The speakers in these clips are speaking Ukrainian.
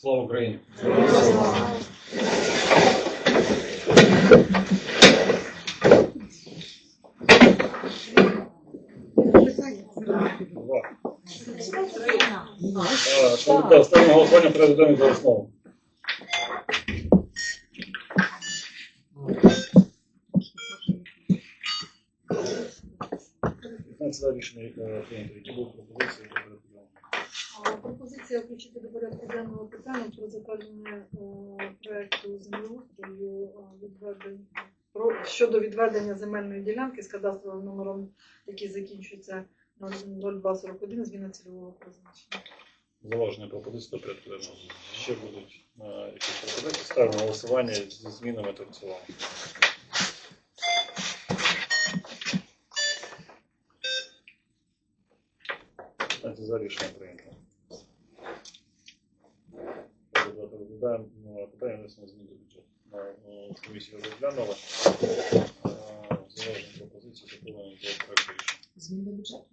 Слава Україні! Е, на голосування порядок за основу. Рішення е, прийнято. Які були пропозиції Пропозиція включити до порядку денного питання про затвердження е, проекту землеустрою е, щодо відведення земельної ділянки з кадастровим номером, який закінчується 0241, зміна цільового призначення. Зауваження пропозиції до порядку денного. Ще будуть е, якісь пропозиції. Ставимо на голосування зі змінами та в цілому. За рішення прийнято. Питання внесення змін до бюджету. Розглянули. Е, Зауваження пропозиції доповнені до проекту рішення. Змін до бюджету?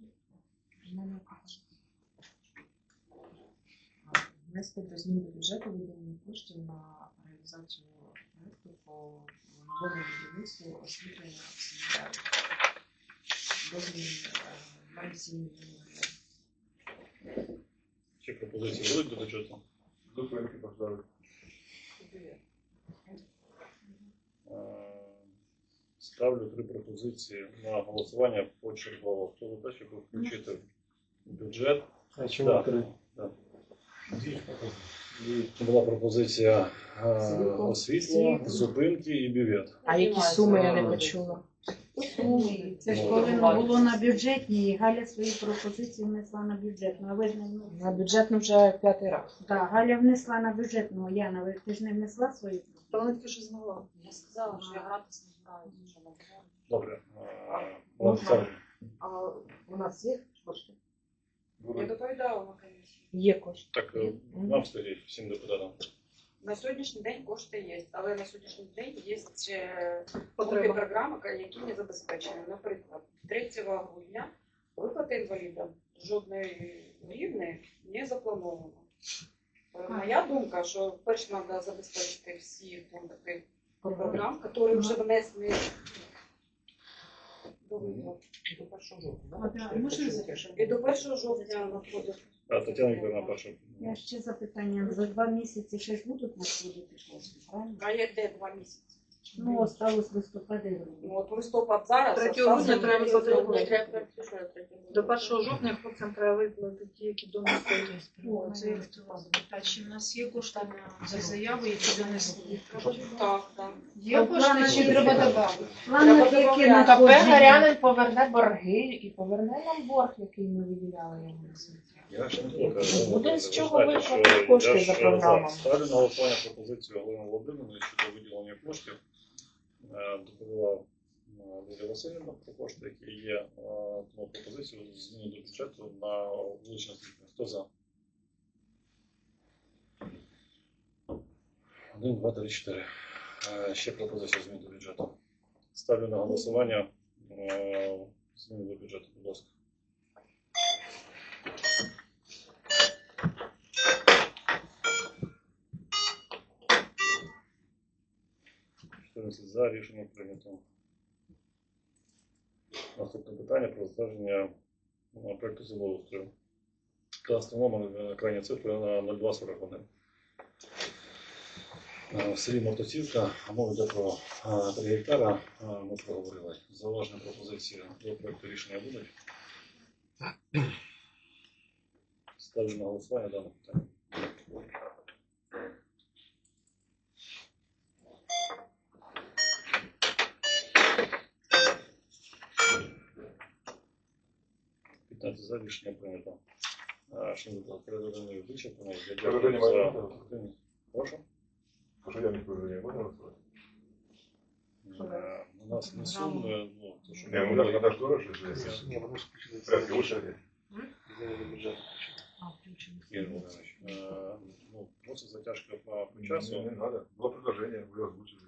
Внести до змін до бюджету виділення коштів на реалізацію проекту по новому будівництву освітлення семінарів. Розмір майже 7 мільйонів гривень. Чи пропозиції будуть до бюджету? Зупинки поставити. Е, Ставлю три пропозиції на голосування почергово. Хто за те, щоб включити в бюджет? А чому Да. три? Да. І Була пропозиція е, освітла, зупинки і бювет. А які суми я не почула? Суми. Це ж повинно було на бюджетній, і Галя свої пропозиції внесла на бюджетну, а ви ж не внесли. На бюджетну вже п'ятий раз. Так, Галя внесла на бюджетну, а Яна, ви ти ж не внесла свої? Та вона тільки що знала. Я сказала, що я гратися не збираюся, що говорю. Добре. Е? Олександр, А у нас є кошти? Я доповідала комісії. Є кошти. Так, е, нам скажіть всім депутатам. На сьогоднішній день кошти є, але на сьогоднішній день є пункти програми, які не забезпечені. Наприклад, 3 грудня виплати інвалідам жодної рівни не заплановано. Е, Моя думка, що перш треба забезпечити всі пункти програм, які вже внесені до виплат. До першого жовтня, А, да. І до 1 жовтня виходить. А, Тетяна Вікторовна, перша. Я ще запитання. За два місяці ще ж будуть надходити кошти, правильно? А є де два місяці. Ну, осталось листопад і грудень. Ну, от листопад зараз. Третього грудня треба місяць заплатити. грудня. Треба переписати. До 1 жовтня хлопцям треба виплатити ті, які до нас стоять. О, це я хотіла запитати, чи в нас є кошти на за заяви, які донесли? Так, так. Є кошти, чи треба додати? Плани, Треба які добавляти. КП надходять. Гарянин поверне борги і поверне нам борг, який ми виділяли йому на сміття. Я ж не Ви з чого знаєте, виплатити кошти я за е, програмами. Ставлю на голосування пропозицію Галини Володимирівни щодо виділення коштів. Е, Доповіла е, Лілія Васильівна про кошти, які є. Е, Тому пропозицію зміни до бюджету на вуличне освітлення. Хто за? Один, два, три, чотири. Е, Ще пропозиція змін до бюджету. Ставлю на голосування е, зміни до бюджету, будь ласка. За рішення прийнято. Наступне питання про затвердження е, проекту землеустрою. Кадастровий номер е, крайня цифра на 0241. Е, В селі Мотосівка, мова йде про 3 гектара, е, ми проговорили. Зауваження пропозиції до проекту рішення будуть. Ставлю на голосування дане питання. П'ятнадцять за рішення прийнято. А, Шановні колеги, порядок денний вичерпаний. Я дякую Порядок за денний можна? активність. Прошу. Може я не повинен, можна розказати? Е, У нас не суми, ну, то, що Не, ну ми так надо ж тоже, если Ні, вони ж включили порядки лучше. зміни бюджету. А, включено. Ігор Володимирович, е, ну, просто затяжка по, по Не, часу. не надо. Было предложение, вы озвучили.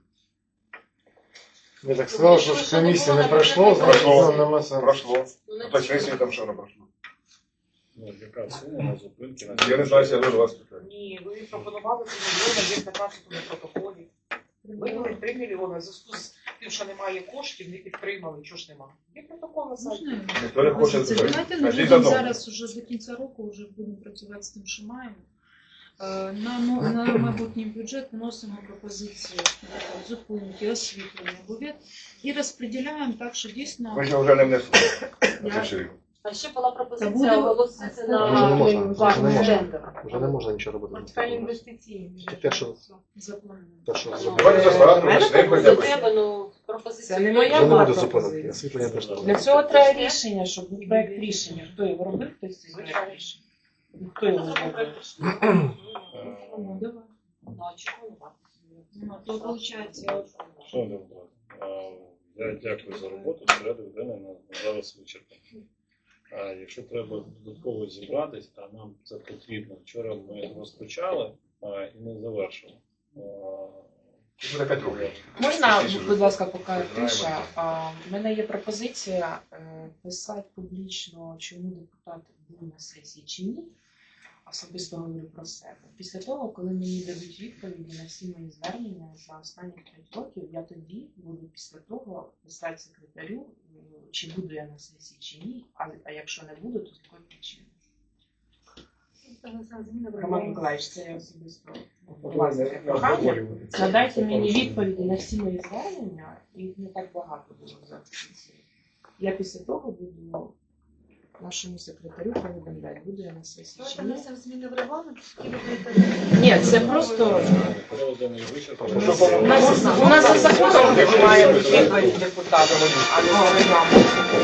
Я так сказав, що ж комісія не пройшло, Прошло. ну, нема сенсу. Прошло. Ну, А там что ну, яка сума на зупинки на Я не знаю, я до вас питаю. Ні, ви пропонували 3 мільйони, є в 15 протоколі. Видали 3 мільйони. В зв'язку з тим, що немає коштів, не підтримали. Чого ж нема? Є протокол на сайті. Можна Ніхто не хоче Пропозиція. Давайте не Значить, будемо додому. зараз уже до кінця року вже будемо працювати з тим, що маємо. Е, На, ну, на майбутній бюджет вносимо пропозиції зупинки, освітлення, бюджет і розподіляємо так, що дійсно Ми ж вже не внесли. А ще була пропозиція оголосити на вже не можна. Вже не можна нічого робити. Портфель інвестиційний. Те, що, заплановано. те, що Ну. Це не моя пропозиція. Для цього треба рішення, щоб був проект рішення. Хто його робив, хтось цей проект рішення. То виходить, Шановні я дякую за роботу. Порядок денний на на зараз вичерпаний. А Якщо треба додатково зібратись, а нам це потрібно. Вчора ми розпочали а, і не завершили. Тут буде 5 років. Можна, будь ласка, поки тиша. В мене є пропозиція е, писати публічно, чому депутат був на сесії чи ні. Особисто говорю про себе. Після того, коли мені дадуть відповіді на всі мої звернення за останні 5 років, я тоді буду після того писати секретарю, чи буду я на сесії чи ні. А, а якщо не буду, то з якої причини. Зміни Роман. Миколаївич, це я особисто у вас таке прохання. Надайте мені відповіді на всі мої звернення, їх не так багато було за. Я після того буду нашому секретарю повідомляти, буде я на сесії чи ні. внесемо зміни в регламент, ви. Ні, це просто у нас, у нас за законом немає відповідь депутата, а не за регламентом.